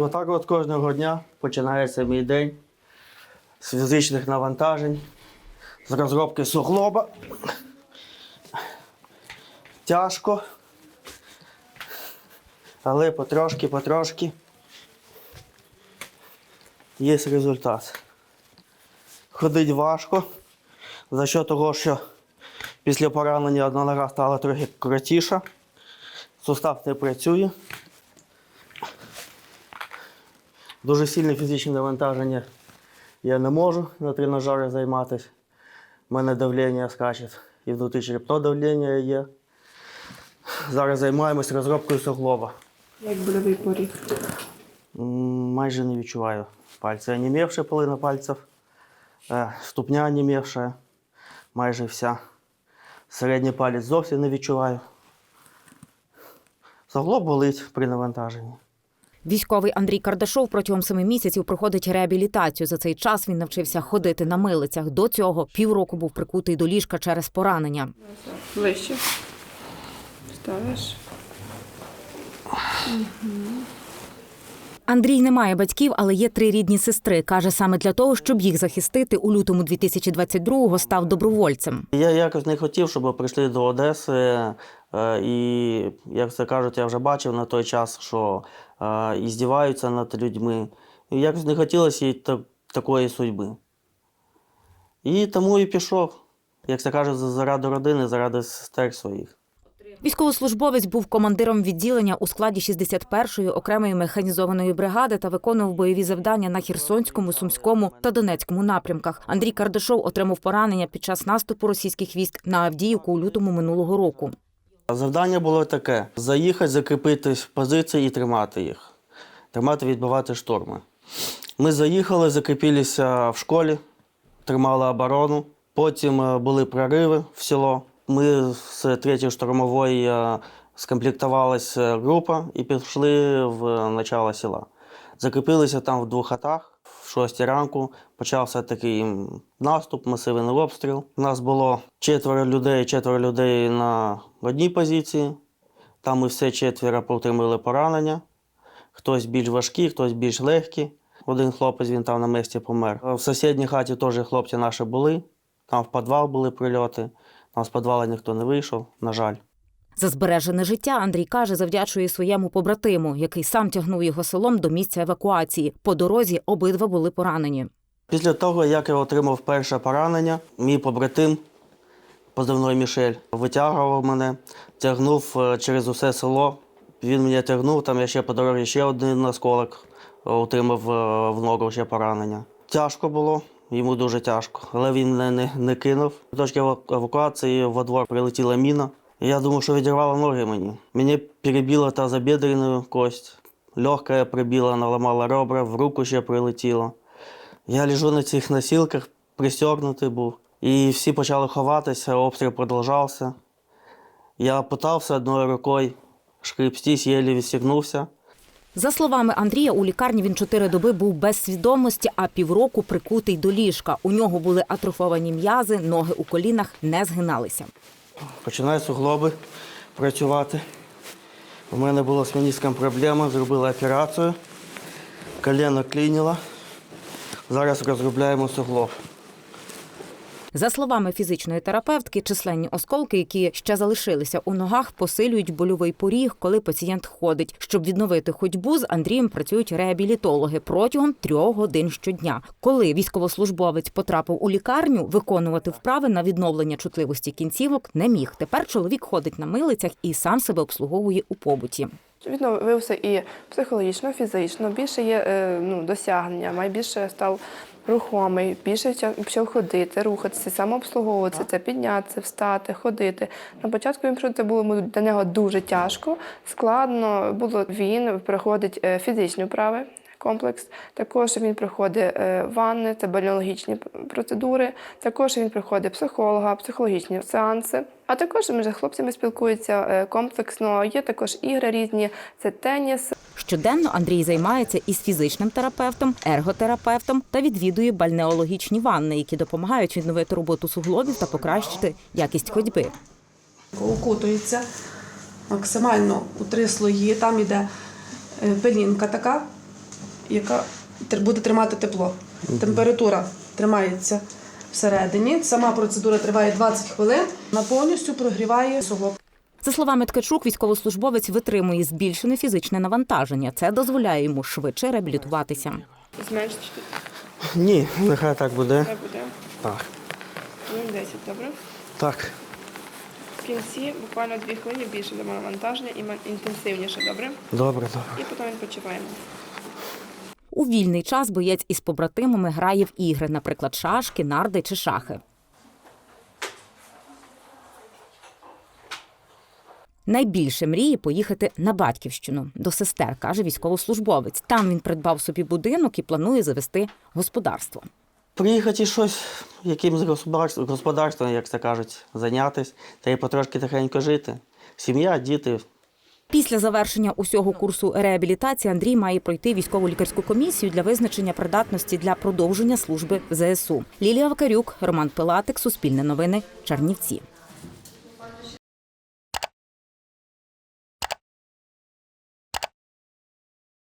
Отак от кожного дня починається мій день з фізичних навантажень, з розробки суглоба. Тяжко, але потрошки, потрошки є результат. Ходить важко за що того, що після поранення одна нога стала трохи коротіша, сустав не працює. Дуже сильне фізичне навантаження я не можу на тренажері займатися. У мене давлення скаче і внутрішнє давлення є. Зараз займаємось розробкою суглоба. Як больовий поріг. Майже не відчуваю пальці. Онімівша половина пальців, е, ступня онімівша, майже вся. Середній палець зовсім не відчуваю. Суглоб болить при навантаженні. Військовий Андрій Кардашов протягом семи місяців проходить реабілітацію. За цей час він навчився ходити на милицях. До цього півроку був прикутий до ліжка через поранення. Ближче. Ставиш. Андрій не має батьків, але є три рідні сестри. каже, саме для того, щоб їх захистити, у лютому 2022-го став добровольцем. Я якось не хотів, щоб прийшли до Одеси. е, І, як це кажуть, я вже бачив на той час, що е, і здіваються над людьми. І якось не хотілося їй такої судьби. І тому і пішов. Як це кажуть, заради родини, заради сестер своїх. Військовослужбовець був командиром відділення у складі 61-ї окремої механізованої бригади та виконував бойові завдання на Херсонському, Сумському та Донецькому напрямках. Андрій Кардашов отримав поранення під час наступу російських військ на Авдіївку у лютому минулого року. Завдання було таке: заїхати, закріпити позиції і тримати їх. Тримати, відбивати штурми. Ми заїхали, закріпилися в школі, тримали оборону. Потім е, були прориви в село. Ми з 3-ї штурмової е, скомплектувалася група і пішли в начало села. Закріпилися там в двох хатах. В 6 ранку почався такий наступ, масивний обстріл. У нас було четверо людей, четверо людей на одній позиції. Там ми все четверо отримали поранення. Хтось більш важкі, хтось більш легкі. Один хлопець він там на місці помер. В сусідній хаті теж хлопці наші були. Там в підвал були прильоти. Там з підвалу ніхто не вийшов, на жаль. За збережене життя Андрій каже, завдячує своєму побратиму, який сам тягнув його селом до місця евакуації. По дорозі обидва були поранені. Після того, як я отримав перше поранення, мій побратим, позивний Мішель, витягував мене, тягнув е, через усе село. Він мене тягнув, там я ще по дорозі ще один осколок е, отримав е, в ногу ще поранення. Тяжко було, йому дуже тяжко, але він мене не, не кинув. Точці еваку- евакуації во двор прилетіла міна. Я думав, що відірвало ноги мені. Мені перебило тазобедренную кость, легкая прибила, наламала ребра, в руку ще прилетіло. Я лежу на цих носілках, пристегнутий був. І всі почали ховатися, обстріл продовжався. Я питався одною рукою шкребстись, єлі відстігнувся. За словами Андрія, у лікарні він чотири доби був без свідомості, а півроку прикутий до ліжка. У нього були атрофовані м'язи, ноги у колінах не згиналися. Починають суглоби працювати. У мене була з меніском проблема, зробили операцію, коліно клініло. Зараз розробляємо суглоб. За словами фізичної терапевтки, численні осколки, які ще залишилися у ногах, посилюють больовий поріг, коли пацієнт ходить. Щоб відновити ходьбу, з Андрієм працюють реабілітологи протягом трьох годин щодня. Коли військовослужбовець потрапив у лікарню, виконувати вправи на відновлення чутливості кінцівок не міг. Тепер чоловік ходить на милицях і сам себе обслуговує у побуті. Відновився і психологічно, фізично. Більше є е, ну, досягнення, найбільше став рухомий, більше почав ходити, рухатися, самообслуговуватися, це піднятися, встати, ходити. На початку він це було для нього дуже тяжко, складно було. Він проходить е, фізичні вправи. Комплекс також він проходить е, ванни, це бальнеологічні процедури. Також він проходить психолога, психологічні сеанси. А також між хлопцями спілкується е, комплексно. Є також ігри різні, це теніс, Щоденно Андрій займається із фізичним терапевтом, ерготерапевтом та відвідує бальнеологічні ванни, які допомагають відновити роботу суглобів та покращити якість ходьби. укутується максимально у три слої. Там іде е, пелінка така, яка буде тримати тепло. Температура тримається всередині. Сама процедура триває 20 хвилин. Вона повністю прогріває суглоб. За словами Ткачук, військовослужбовець витримує збільшене фізичне навантаження. Це дозволяє йому швидше реабілітуватися. Зменшити Ні, нехай так буде. це буде Так. хвилин 10, добре? Так. В кінці буквально 2 хвилини більше дамо навантаження і інтенсивніше, добре? Добре, добре. І потім відпочиваємо. У вільний час боєць із побратимами грає в ігри, наприклад, шашки, нарди чи шахи. Найбільше мріє поїхати на батьківщину до сестер, каже військовослужбовець. Там він придбав собі будинок і планує завести господарство. Приїхати щось якимось господарством, як це кажуть, зайнятися, та й потрошки тихенько жити. Сім'я, діти. Після завершення усього курсу реабілітації Андрій має пройти військово лікарську комісію для визначення придатності для продовження служби в ЗСУ. Лілія Вакарюк, Роман Пилатик, Суспільне новини, Чернівці.